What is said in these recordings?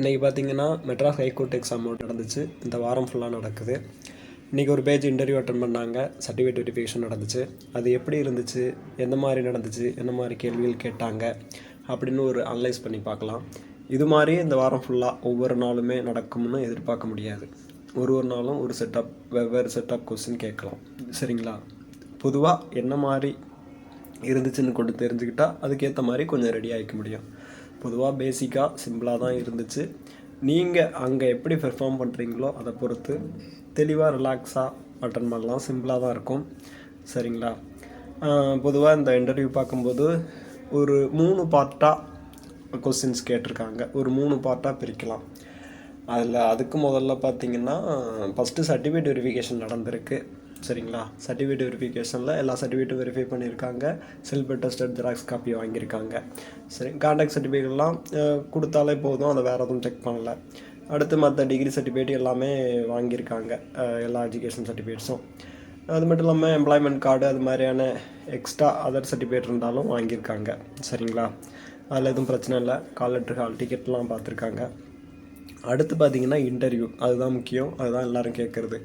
இன்றைக்கி பார்த்தீங்கன்னா Madras high court exam நடந்துச்சு. இந்த வாரம் ஃபுல்லாக நடக்குது. இன்றைக்கி ஒரு பேஜ் இன்டர்வியூ அட்டன் பண்ணாங்க. சர்டிஃபிகேட் வெரிஃபிகேஷன் நடந்துச்சு. அது எப்படி இருந்துச்சு? எந்த மாதிரி நடந்துச்சு? எந்த மாதிரி கேள்விகள் கேட்டாங்க? அப்படின்னு ஒரு அனலைஸ் பண்ணி பார்க்கலாம். இது மாதிரி இந்த வாரம் ஃபுல்லாக ஒவ்வொரு நாளுமே நடக்கும்னு எதிர்பார்க்க முடியாது. ஒரு ஒரு நாளும் ஒரு செட்டப் வெவ்வேறு செட்டப் கொஸ்டின் கேட்கலாம். சரிங்களா? பொதுவாக என்ன மாதிரி இருந்துச்சுன்னு கொண்டு தெரிஞ்சுக்கிட்டா அதுக்கேற்ற மாதிரி கொஞ்சம் ரெடி ஆகிக்க முடியும். பொதுவாக பேசிக்காக சிம்பிளாக தான் இருந்துச்சு. நீங்கள் அங்கே எப்படி பெர்ஃபார்ம் பண்ணுறீங்களோ அதை பொறுத்து தெளிவாக ரிலாக்ஸாக அட்டன் பண்ணலாம் சிம்பிளாக தான் இருக்கும். சரிங்களா? பொதுவாக இந்த இன்டர்வியூ பார்க்கும்போது ஒரு மூணு பார்ட்டாக கொஸ்டின்ஸ் கேட்டிருக்காங்க. ஒரு மூணு பார்ட்டாக பிரிக்கலாம். அதில் அதுக்கு முதல்ல பார்த்தீங்கன்னா ஃபஸ்ட்டு சர்டிஃபிகேட் வெரிஃபிகேஷன் நடந்திருக்கு. சரிங்களா? சர்டிஃபிகேட் வெரிஃபிகேஷனில் எல்லா சர்டிஃபிகேட்டும் வெரிஃபை பண்ணியிருக்காங்க. செல்ஃப் டெஸ்டட் ஜெராக்ஸ் காப்பி வாங்கியிருக்காங்க. சரி கான்டாக்ட் சர்டிஃபிகேட்லாம் கொடுத்தாலே போதும். அதை வேறு எதுவும் செக் பண்ணல. அடுத்து மற்ற டிகிரி சர்டிஃபிகேட் எல்லாமே வாங்கியிருக்காங்க. எல்லா எஜுகேஷன் சர்டிஃபிகேட்ஸும் அது மட்டும் இல்லாமல் எம்ப்ளாய்மெண்ட் கார்டு அது மாதிரியான எக்ஸ்ட்ரா அதர் சர்டிஃபிகேட் இருந்தாலும் வாங்கியிருக்காங்க. சரிங்களா? அதில் எதுவும் பிரச்சனை இல்லை. கால் லெட்டர் ஹால் டிக்கெட்லாம் பார்த்துருக்காங்க. அடுத்து பார்த்தீங்கன்னா இன்டர்வியூ. அதுதான் முக்கியம். அதுதான் எல்லாரும் கேட்குறது.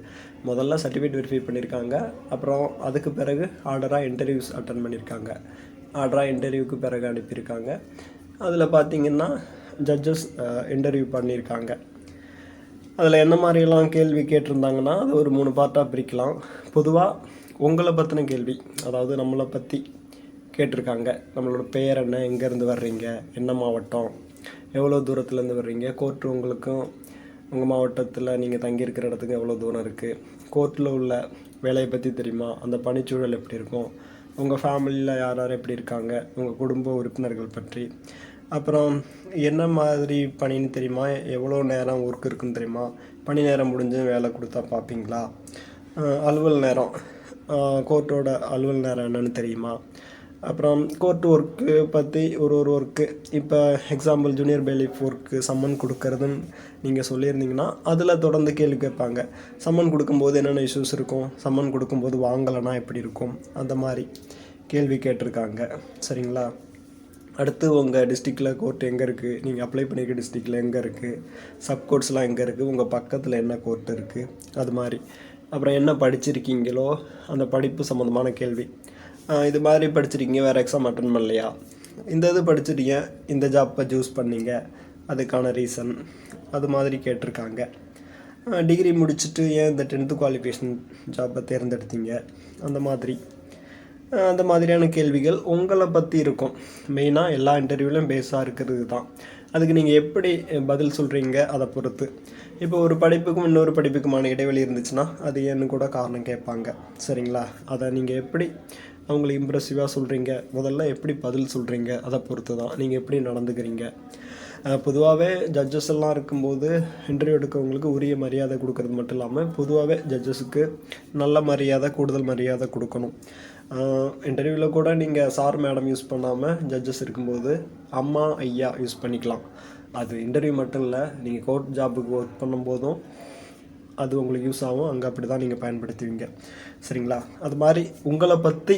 முதல்ல சர்டிஃபிகேட் வெரிஃபை பண்ணியிருக்காங்க. அப்புறம் அதுக்கு பிறகு ஆர்டராக இன்டர்வியூஸ் அட்டன் பண்ணியிருக்காங்க. ஆர்டராக இன்டர்வியூக்கு பிறகு அனுப்பியிருக்காங்க. அதில் பார்த்தீங்கன்னா ஜட்ஜஸ் இன்டர்வியூ பண்ணியிருக்காங்க. அதில் என்ன மாதிரிலாம் கேள்வி கேட்டிருந்தாங்கன்னா அது ஒரு மூணு பார்ட்டாக பிரிக்கலாம். பொதுவாக உங்களை பற்றின கேள்வி அதாவது நம்மளை பற்றி கேட்டிருக்காங்க. நம்மளோட பெயர் என்ன? எங்கேருந்து வர்றீங்க? என்ன மாவட்டம்? எவ்வளோ தூரத்துலேருந்து வர்றீங்க? கோர்ட்டு உங்களுக்கும் உங்கள் மாவட்டத்தில் நீங்கள் தங்கியிருக்கிற இடத்துக்கு எவ்வளோ தூரம் இருக்குது கோர்ட்டில் உள்ள வேலையை பற்றி தெரியுமா? அந்த பணிச்சூழல் எப்படி இருக்கும்? உங்கள் ஃபேமிலியில் யார் யார் எப்படி இருக்காங்க? உங்கள் குடும்ப உறுப்பினர்கள் பற்றி. அப்புறம் என்ன மாதிரி பணின்னு தெரியுமா? எவ்வளோ நேரம் ஒர்க் இருக்குன்னு தெரியுமா? பணி நேரம் முடிஞ்சு வேலை கொடுத்தா பார்ப்பீங்களா? அலுவல் நேரம். கோர்ட்டோட அலுவல் நேரம் என்னன்னு தெரியுமா? அப்புறம் கோர்ட் ஒர்க்கு பற்றி ஒரு ஒரு ஒர்க்கு இப்போ example junior bailiff work summon கொடுக்கறதுன்னு நீங்கள் சொல்லியிருந்தீங்கன்னா அதில் தொடர்ந்து கேள்வி கேட்பாங்க. சம்மன் கொடுக்கும்போது என்னென்ன இஷ்யூஸ் இருக்கும்? சம்மன் கொடுக்கும்போது வாங்கலைன்னா எப்படி இருக்கும்? அந்த மாதிரி கேள்வி கேட்டிருக்காங்க. சரிங்களா? அடுத்து உங்கள் டிஸ்ட்ரிக்டில் கோர்ட் எங்கே இருக்குது நீங்கள் அப்ளை பண்ணியிருக்க டிஸ்ட்ரிக்டில் எங்கே இருக்குது சப் கோர்ட்ஸ்லாம் எங்கே இருக்குது உங்கள் பக்கத்தில் என்ன கோர்ட் இருக்குது அது மாதிரி. அப்புறம் என்ன படிச்சிருக்கீங்களோ அந்த படிப்பு சம்மந்தமான கேள்வி. இது மாதிரி படிச்சிருக்கீங்க வேறு எக்ஸாம் அட்டன் பண்ணலையா? இந்த இது படிச்சிருக்கீங்க இந்த ஜாப்பை சூஸ் பண்ணீங்க அதுக்கான ரீசன் அது மாதிரி கேட்டிருக்காங்க. டிகிரி முடிச்சுட்டு ஏன் இந்த டென்த்து குவாலிஃபிகேஷன் ஜாப்பை தேர்ந்தெடுத்தீங்க? அந்த மாதிரி. அந்த மாதிரியான கேள்விகள் உங்களை பற்றி இருக்கும். மெயினாக எல்லா இன்டர்வியூலையும் பேஸாக இருக்கிறது தான். அதுக்கு நீங்கள் எப்படி பதில் சொல்கிறீங்க அதை பொறுத்து. இப்போ ஒரு படிப்புக்கும் இன்னொரு படிப்புக்குமான இடைவெளி இருந்துச்சுன்னா அது ஏன்னு கூட காரணம் கேட்பாங்க. சரிங்களா? அதை நீங்கள் எப்படி அவங்களை இம்ப்ரெசிவாக சொல்கிறீங்க முதல்ல எப்படி பதில் சொல்கிறீங்க அதை பொறுத்து தான் நீங்கள் எப்படி நடந்துக்கிறீங்க? பொதுவாகவே ஜட்ஜஸ் எல்லாம் இருக்கும்போது இன்டர்வியூ எடுக்கவங்களுக்கு உரிய மரியாதை கொடுக்கறது மட்டும் இல்லாமல் பொதுவாகவே ஜட்ஜஸுக்கு நல்ல மரியாதை கூடுதல் மரியாதை கொடுக்கணும். இன்டர்வியூவில் கூட நீங்கள் சார் மேடம் யூஸ் பண்ணாமல் ஜட்ஜஸ் இருக்கும்போது அம்மா ஐயா யூஸ் பண்ணிக்கலாம். அது இன்டர்வியூ மட்டும் இல்லை நீங்கள் கோர்ட் ஜாபுக்கு ஒர்க் பண்ணும்போதும் அது உங்களுக்கு யூஸ் ஆகும். அங்கே அப்படி தான் நீங்கள் பயன்படுத்துவீங்க. சரிங்களா? அது மாதிரி உங்களை பற்றி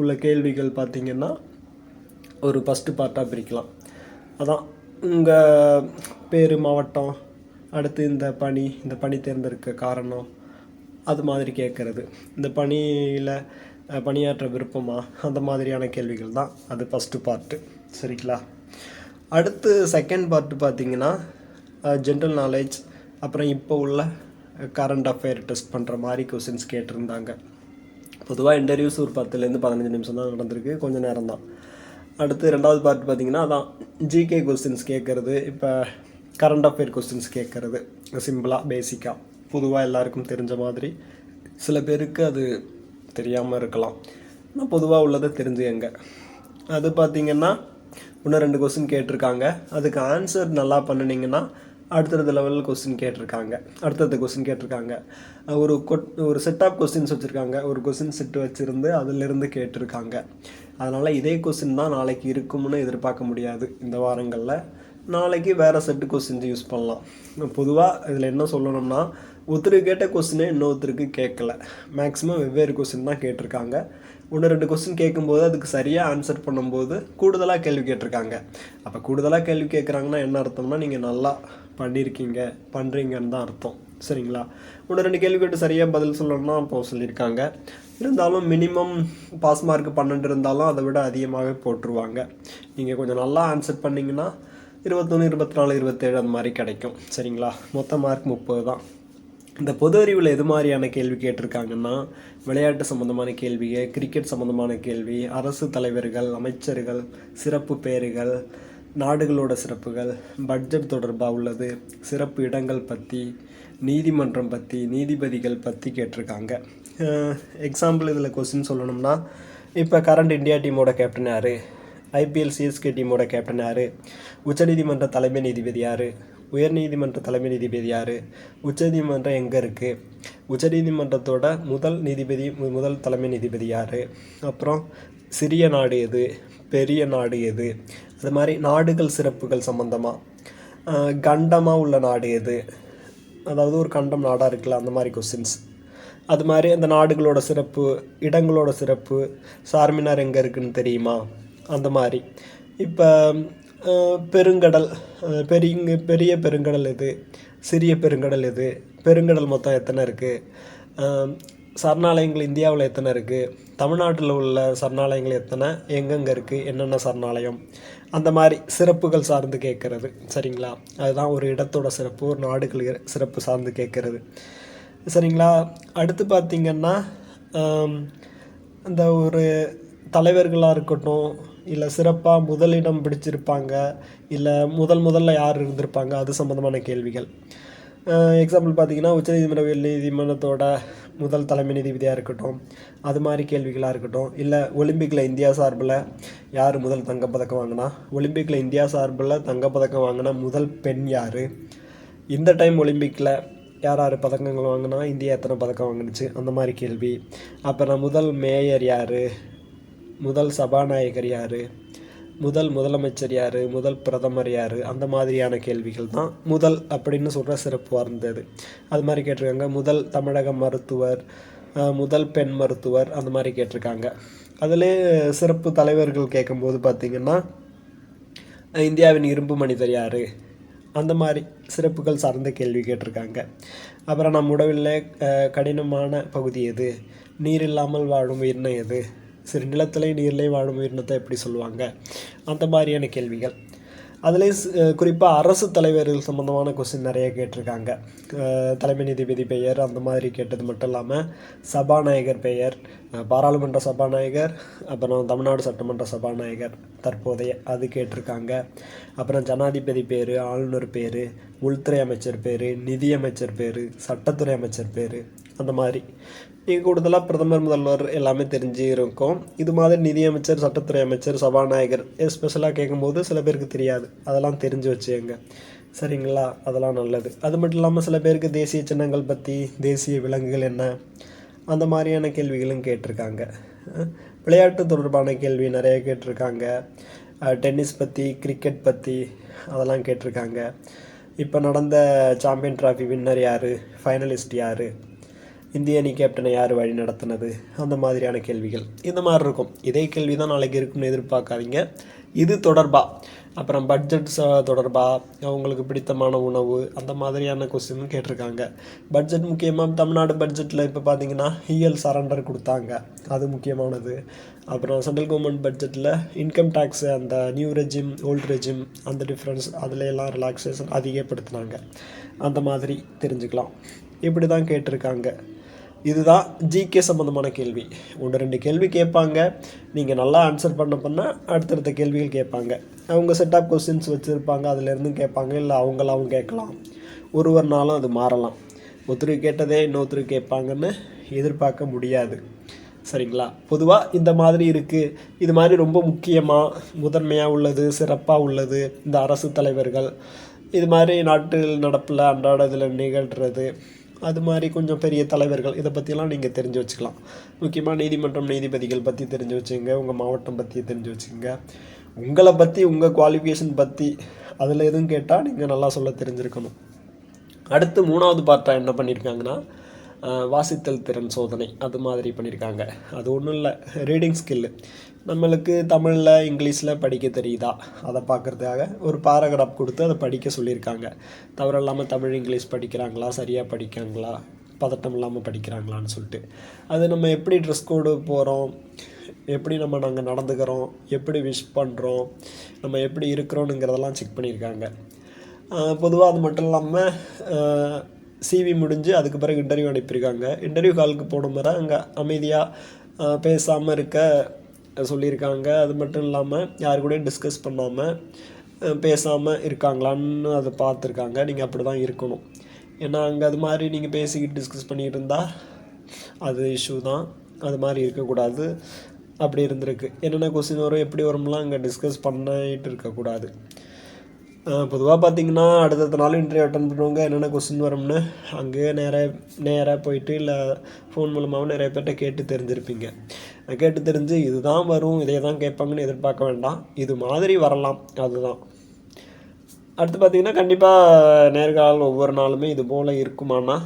உள்ள கேள்விகள் பார்த்தீங்கன்னா ஒரு ஃபஸ்ட்டு பார்ட்டாக பிரிக்கலாம். அதான் உங்கள் பேர் மாவட்டம் அடுத்து இந்த பணி இந்த பணி தேர்ந்தெடுக்க காரணம் அது மாதிரி கேட்குறது. இந்த பணியில் பணியாற்ற விருப்பமா? அந்த மாதிரியான கேள்விகள் தான் அது ஃபஸ்ட்டு பார்ட்டு சரிங்களா? அடுத்து செகண்ட் பார்ட்டு பார்த்தீங்கன்னா ஜென்ரல் நாலேஜ் அப்புறம் இப்போ உள்ள கரண்ட் அஃபேர் டெஸ்ட் பண்ணுற மாதிரி கொஸ்டின்ஸ் கேட்டிருந்தாங்க. பொதுவாக இன்டர்வியூஸ் ஒரு பத்துலேருந்து பதினஞ்சு நிமிஷம் தான் நடந்திருக்கு. கொஞ்சம் நேரம் தான். அடுத்து ரெண்டாவது பார்ட் பார்த்தீங்கன்னா அதான் ஜிகே கொஸ்டின்ஸ் கேட்குறது. இப்போ கரண்ட் அஃபேர் கொஸ்டின்ஸ் கேட்குறது. சிம்பிளாக பேசிக்காக பொதுவாக எல்லாருக்கும் தெரிஞ்ச மாதிரி. சில பேருக்கு அது தெரியாமல் இருக்கலாம். ஆனால் பொதுவாக உள்ளதை தெரிஞ்சுக்கங்க அது பார்த்தீங்கன்னா இன்னும் ரெண்டு கொஸ்டின் கேட்டிருக்காங்க. அதுக்கு ஆன்சர் நல்லா பண்ணினீங்கன்னா அடுத்தடுத்த லெவலில் கொஸ்டின் கேட்டிருக்காங்க. அடுத்தடுத்த கொஸ்டின் கேட்டிருக்காங்க. ஒரு கொட் ஒரு செட் ஆஃப் கொஸ்டின்ஸ் வச்சுருக்காங்க. ஒரு கொஸ்டின் செட் வச்சுருந்து அதிலிருந்து கேட்டிருக்காங்க. அதனால் இதே கொஸ்டின் தான் நாளைக்கு இருக்கும்னு எதிர்பார்க்க முடியாது. இந்த வாரங்களில் நாளைக்கு வேறு செட்டு கொஸ்டின்ஸ் யூஸ் பண்ணலாம். பொதுவாக இதில் என்ன சொல்லணும்னா ஒருத்தருக்கு கேட்ட கொஸ்டினே இன்னொருத்தருக்கு கேட்கல. மேக்ஸிமம் வெவ்வேறு கொஸ்டின் தான் கேட்டிருக்காங்க. ஒன்று ரெண்டு கொஸ்டின் கேட்கும்போது அதுக்கு சரியாக ஆன்சர் பண்ணும்போது கூடுதலாக கேள்வி கேட்டிருக்காங்க. அப்போ கூடுதலாக கேள்வி கேட்குறாங்கன்னா என்ன அர்த்தம்னா நீங்கள் நல்லா பண்ணியிருக்கீங்க பண்ணுறீங்கன்னு தான் அர்த்தம். சரிங்களா? ஒன்று ரெண்டு கேள்வி கேட்டு சரியாக பதில் சொல்லணும்னா அப்போ சொல்லியிருக்காங்க. இருந்தாலும் மினிமம் பாஸ் மார்க் பன்னெண்டு இருந்தாலும் அதை விட அதிகமாகவே போட்டுருவாங்க. நீங்கள் கொஞ்சம் நல்லா ஆன்சர் பண்ணிங்கன்னா இருபத்தொன்று இருபத்தி நாலு இருபத்தேழு அந்த மாதிரி கிடைக்கும். சரிங்களா? மொத்த மார்க் முப்பது தான். இந்த பொது அறிவில் எது மாதிரியான கேள்வி கேட்டிருக்காங்கன்னா விளையாட்டு சம்மந்தமான கேள்விகள் கிரிக்கெட் சம்மந்தமான கேள்வி அரசு தலைவர்கள் அமைச்சர்கள் சிறப்பு பெயர்கள் நாடுகளோட சிறப்புகள் பட்ஜெட் தொடர்பாக உள்ளது சிறப்பு இடங்கள் பற்றி நீதிமன்றம் பற்றி நீதிபதிகள் பற்றி கேட்டிருக்காங்க. எக்ஸாம்பிள் இதில் கொஸ்டின் சொல்லணும்னா இப்போ கரண்ட் இந்தியா டீமோட கேப்டன் யார்? ஐபிஎல் சிஎஸ்கே டீமோட கேப்டன் யார்? உச்சநீதிமன்ற தலைமை நீதிபதி யார்? உயர்நீதிமன்ற தலைமை நீதிபதி யார்? உச்சநீதிமன்றம் எங்கே இருக்குது உச்சநீதிமன்றத்தோட முதல் நீதிபதி முதல் தலைமை நீதிபதி யார்? அப்புறம் சிறிய நாடு எது? பெரிய நாடு எது? அது மாதிரி நாடுகள் சிறப்புகள் சம்மந்தமாக கண்டமாக உள்ள நாடு எது? அதாவது ஒரு கண்டம் நாடாக இருக்குல்ல அந்த மாதிரி கொஸ்டின்ஸ் அது மாதிரி அந்த நாடுகளோட சிறப்பு இடங்களோட சிறப்பு சார்மினார் எங்கே இருக்குன்னு தெரியுமா? அந்த மாதிரி. இப்போ பெருங்கடல் பெரிய பெரிய பெருங்கடல் எது? சிறிய பெருங்கடல் எது? பெருங்கடல் மொத்தம் எத்தனை இருக்குது சரணாலயங்கள் இந்தியாவில் எத்தனை இருக்குது தமிழ்நாட்டில் உள்ள சரணாலயங்கள் எத்தனை? எங்கெங்கே இருக்குது என்னென்ன சரணாலயம்? அந்த மாதிரி சிறப்புகள் சார்ந்து கேட்குறது சரிங்களா? அதுதான் ஒரு இடத்தோட சிறப்பு ஒரு நாடுகள் சிறப்பு சார்ந்து கேட்குறது. சரிங்களா? அடுத்து பார்த்திங்கன்னா அந்த இந்த ஒரு தலைவர்களாக இருக்கட்டும் இல்லை சிறப்பாக முதலிடம் பிடிச்சிருப்பாங்க இல்லை முதல் முதல்ல யார் இருந்திருப்பாங்க அது சம்மந்தமான கேள்விகள். எக்ஸாம்பிள் பார்த்தீங்கன்னா உச்சநீதிமன்ற உயர் நீதிமன்றத்தோட முதல் தலைமை நீதிபதியாக இருக்கட்டும் அது மாதிரி கேள்விகளாக இருக்கட்டும் இல்லை ஒலிம்பிக்கில் இந்தியா சார்பில் யார் முதல் தங்கப்பதக்கம் வாங்கினா? ஒலிம்பிக்கில் இந்தியா சார்பில் தங்கப்பதக்கம் வாங்கின முதல் பெண் யார்? இந்த டைம் ஒலிம்பிக்கில் யார் யார் பதக்கங்கள் வாங்கினா? இந்தியா எத்தனை பதக்கம் வாங்கினுச்சு? அந்த மாதிரி கேள்வி. அப்புறம் முதல் மேயர் யார்? முதல் சபாநாயகர் யார்? முதல் முதலமைச்சர் யார் முதல் பிரதமர் யார் அந்த மாதிரியான கேள்விகள் தான் முதல் அப்படின்னு சொல்கிற சிறப்பு வார்ந்தது அது மாதிரி கேட்டிருக்காங்க. முதல் தமிழக மருத்துவர் முதல் பெண் மருத்துவர் அந்த மாதிரி கேட்டிருக்காங்க. அதிலே சிறப்பு தலைவர்கள் கேட்கும்போது பார்த்திங்கன்னா இந்தியாவின் இரும்பு மனிதர் யார்? அந்த மாதிரி சிறப்புகள் சார்ந்த கேள்வி கேட்டிருக்காங்க. அப்புறம் நம் உடவில் கடினமான பகுதி எது? நீர் இல்லாமல் வாழும் உயிரினம் எது? சரி நிலத்திலே நீர்லே வாழும் உயிரினத்தை எப்படி சொல்லுவாங்க? அந்த மாதிரியான கேள்விகள். அதுலேயும் குறிப்பாக அரசு தலைவர்கள் சம்மந்தமான கொஸ்டின் நிறைய கேட்டிருக்காங்க. தலைமை நீதிபதி பெயர் அந்த மாதிரி கேட்டது மட்டும் இல்லாமல் சபாநாயகர் பெயர் பாராளுமன்ற சபாநாயகர் அப்புறம் தமிழ்நாடு சட்டமன்ற சபாநாயகர் தற்போதைய அது கேட்டிருக்காங்க. அப்புறம் ஜனாதிபதி பேர் ஆளுநர் பேர் உள்துறை அமைச்சர் பேர் நிதியமைச்சர் பேர் சட்டத்துறை அமைச்சர் பேர் அந்த மாதிரி. நீங்கள் கூடுதலாக பிரதமர் முதல்வர் எல்லாமே தெரிஞ்சு இருக்கும் இது மாதிரி நிதியமைச்சர் சட்டத்துறை அமைச்சர் சபாநாயகர் எஸ்பெஷலாக கேட்கும்போது சில பேருக்கு தெரியாது. அதெல்லாம் தெரிஞ்சு வச்சுங்க சரிங்களா? அதெல்லாம் நல்லது. அது மட்டும் இல்லாமல் சில பேருக்கு தேசிய சின்னங்கள் பற்றி தேசிய விலங்குகள் என்ன? அந்த மாதிரியான கேள்விகளும் கேட்டிருக்காங்க. விளையாட்டு தொடர்பான கேள்வி நிறைய கேட்டிருக்காங்க. டென்னிஸ் பற்றி கிரிக்கெட் பற்றி அதெல்லாம் கேட்டிருக்காங்க. இப்போ நடந்த சாம்பியன் ட்ராஃபி வின்னர் யார்? ஃபைனலிஸ்ட் யார்? இந்திய அணி கேப்டனை யார் வழி நடத்தினது? அந்த மாதிரியான கேள்விகள். இந்த மாதிரி இருக்கும். இதே கேள்வி தான் நாளைக்கு இருக்கும்னு எதிர்பார்க்காதீங்க. இது தொடர்பாக அப்புறம் பட்ஜெட் தொடர்பாக அவங்களுக்கு பிடித்தமான உணவு? அந்த மாதிரியான கொஸ்டின் கேட்டிருக்காங்க. பட்ஜெட் முக்கியமாக தமிழ்நாடு பட்ஜெட்டில் இப்போ பார்த்தீங்கன்னா இஎல் சரண்டர் கொடுத்தாங்க. அது முக்கியமானது. அப்புறம் சென்ட்ரல் கவர்மெண்ட் பட்ஜெட்டில் இன்கம் டேக்ஸ் அந்த நியூ ரெஜிம் ஓல்டு ரெஜிம் அந்த டிஃப்ரென்ஸ் அதில் எல்லாம் ரிலாக்ஸேஷன் அதிகப்படுத்தினாங்க. அந்த மாதிரி தெரிஞ்சுக்கலாம். இப்படி தான் கேட்டிருக்காங்க. இதுதான் ஜிகே சம்மந்தமான கேள்வி. ஒன்று ரெண்டு கேள்வி கேட்பாங்க. நீங்கள் நல்லா ஆன்சர் பண்ண பண்ணால் அடுத்தடுத்த கேள்விகள் கேட்பாங்க. அவங்க செட் ஆஃப் கொஸ்டின்ஸ் வச்சுருப்பாங்க. அதுலேருந்தும் கேட்பாங்க. இல்லை அவங்களாவும் கேட்கலாம். ஒரு ஒரு நாளும் அது மாறலாம். ஒருத்தர் கேட்டதே இன்னொருத்தர் கேட்பாங்கன்னு எதிர்பார்க்க முடியாது. சரிங்களா? பொதுவாக இந்த மாதிரி இருக்குது இது மாதிரி ரொம்ப முக்கியமாக முதன்மையாக உள்ளது சிறப்பாக உள்ளது இந்த அரசு தலைவர்கள். இது மாதிரி நாட்டில் நடப்பில் அன்றாட இதில் நிகழ்கிறது அது மாதிரி கொஞ்சம் பெரிய தலைவர்கள் இதை பற்றியெல்லாம் நீங்கள் தெரிஞ்சு வச்சுக்கலாம். முக்கியமாக நீதிமன்றம் நீதிபதிகள் பற்றி தெரிஞ்சு வச்சுங்க உங்கள் மாவட்டம் பற்றி தெரிஞ்சு வச்சுங்க உங்களை பற்றி உங்கள் குவாலிஃபிகேஷன் பற்றி அதில் எதுவும் கேட்டால் நீங்கள் நல்லா சொல்ல தெரிஞ்சிருக்கணும். அடுத்து மூணாவது பார்ட்டாக என்ன பண்ணியிருக்காங்கன்னா வாசித்தல் திறன் சோதனை அது மாதிரி பண்ணியிருக்காங்க. அது ஒன்றும் இல்லை ரீடிங் ஸ்கில்லு நம்மளுக்கு தமிழில் இங்கிலீஷில் படிக்க தெரியுதா? அதை பார்க்குறதுக்காக ஒரு பாராகிராஃப் கொடுத்து அதை படிக்க சொல்லியிருக்காங்க. தவறில்லாமல் தமிழ் இங்கிலீஷ் படிக்கிறாங்களா? சரியாக படிக்காங்களா பதட்டம் இல்லாமல் படிக்கிறாங்களான்னு சொல்லிட்டு. அது நம்ம எப்படி ட்ரெஸ் கோடு போகிறோம் எப்படி நம்ம நாங்கள் நடந்துக்கிறோம்? எப்படி விஷ் பண்ணுறோம் நம்ம எப்படி இருக்கிறோனுங்கிறதெல்லாம் செக் பண்ணியிருக்காங்க. பொதுவாக அது மட்டும் இல்லாமல் சிவி முடிஞ்சு அதுக்கு பிறகு இன்டர்வியூ அனுப்பியிருக்காங்க. இன்டர்வியூ காலுக்கு போன அங்கே அமைதியாக பேசாமல் இருக்க சொல்லியிருக்காங்க. அது மட்டும் இல்லாமல் யாரு கூடயும் டிஸ்கஸ் பண்ணாமல் பேசாமல் இருக்காங்களான்னு அதை பார்த்துருக்காங்க. நீங்கள் அப்படி தான் இருக்கணும். ஏன்னா அங்கே அது மாதிரி நீங்கள் பேசிக்கிட்டு டிஸ்கஸ் பண்ணிட்டு இருந்தால் அது இஷ்யூ தான். அது மாதிரி இருக்கக்கூடாது. அப்படி இருந்திருக்கு. என்னென்ன கொஸ்டின் வரும் எப்படி வரும்லாம் அங்கே டிஸ்கஸ் பண்ணிட்டு இருக்கக்கூடாது. பொதுவாக பார்த்தீங்கன்னா அடுத்தடுத்த நாள் இன்டர்வியூ அட்டன் பண்ணுவாங்க. என்னென்ன கொஸ்டின் வரும்னு அங்கேயே நேராக நேராக போயிட்டு இல்லை ஃபோன் மூலமாகவும் நிறைய பேர்கிட்ட கேட்டு தெரிஞ்சிருப்பீங்க. கேட்டு தெரிஞ்சு இதுதான் வரும் இதே தான் கேட்பாங்கன்னு எதிர்பார்க்க வேண்டாம். இது மாதிரி வரலாம். அதுதான். அடுத்து பார்த்தீங்கன்னா கண்டிப்பாக நேர்காலம் ஒவ்வொரு நாளுமே இது போல் இருக்குமானா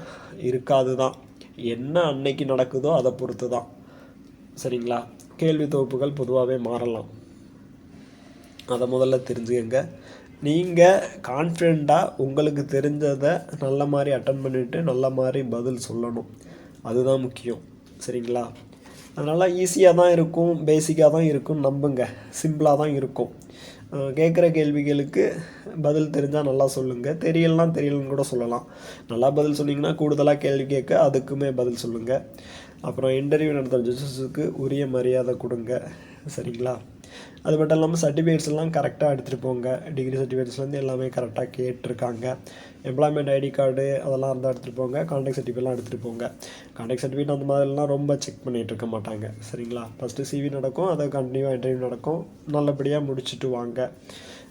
இருக்காது தான் என்ன அன்னைக்கு நடக்குதோ அதை பொறுத்து தான் சரிங்களா? கேள்வி தொகுப்புகள் பொதுவாகவே மாறலாம். அதை முதல்ல தெரிஞ்சுக்கங்க. நீங்கள் கான்ஃபிடெண்ட்டாக உங்களுக்கு தெரிஞ்சதை நல்ல மாதிரி அட்டன் பண்ணிவிட்டு நல்ல மாதிரி பதில் சொல்லணும். அதுதான் முக்கியம். சரிங்களா? அதனால் ஈஸியாக தான் இருக்கும் பேசிக்காக தான் இருக்கும் நம்புங்க. சிம்பிளாக தான் இருக்கும். கேட்குற கேள்விகளுக்கு பதில் தெரிஞ்சால் நல்லா சொல்லுங்கள் தெரியலனா தெரியலன்னு கூட சொல்லலாம். நல்லா பதில் சொன்னிங்கன்னா கூடுதலாக கேள்வி கேட்க அதுக்குமே பதில் சொல்லுங்கள் அப்புறம் இன்டர்வியூ நடத்துகிற ஜட்ஜஸுக்கு உரிய மரியாதை கொடுங்க. சரிங்களா? அது மட்டும் இல்லாமல் சர்டிஃபிகேட்ஸ் எல்லாம் கரெக்டாக எடுத்துகிட்டு போங்க. டிகிரி சர்டிஃபிகேட்ஸ்லேருந்து எல்லாமே கரெக்டாக கேட்டிருக்காங்க. எம்ப்ளாய்மெண்ட் ஐடி கார்டு அதெல்லாம் இருந்தால் எடுத்துகிட்டு போங்க. கான்டாக்ட் சர்டிஃபிகேட்லாம் எடுத்துகிட்டு போங்க. கான்டாக்ட் சர்டிஃபிகேட் அந்த மாதிரிலாம் ரொம்ப செக் பண்ணிகிட்டு இருக்க மாட்டாங்க. சரிங்களா? ஃபஸ்ட்டு சிவி நடக்கும். அதை கண்டினியூவாக இன்டர்வியூ நடக்கும். நல்லபடியாக முடிச்சுட்டு வாங்க.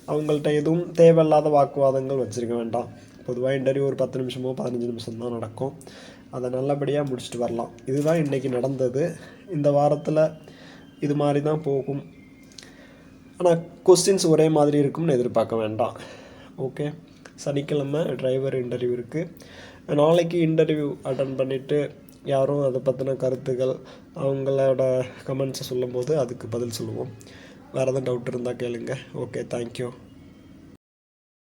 அவங்கள்ட்ட எதுவும் தேவையில்லாத வாக்குவாதங்கள் வச்சுருக்க வேண்டாம். பொதுவாக இன்டர்வியூ ஒரு பத்து நிமிஷமோ பதினஞ்சு நிமிஷம் தான் நடக்கும். அதை நல்லபடியாக முடிச்சுட்டு வரலாம். இதுதான் இன்றைக்கி நடந்தது. இந்த வாரத்தில் இது மாதிரி தான் போகும். ஆனால் கொஸ்டின்ஸ் ஒரே மாதிரி இருக்கும்னு எதிர்பார்க்க வேண்டாம். ஓகே சனிக்கிழமை டிரைவர் இன்டர்வியூ இருக்குது நாளைக்கு இன்டர்வியூ அட்டன் பண்ணிவிட்டு யாரும் அதை பற்றின கருத்துக்கள் அவங்களோட கமெண்ட்ஸை சொல்லும்போது அதுக்கு பதில் சொல்லுவோம். வேறு எதுவும் டவுட் இருந்தால் கேளுங்க. Okay thank you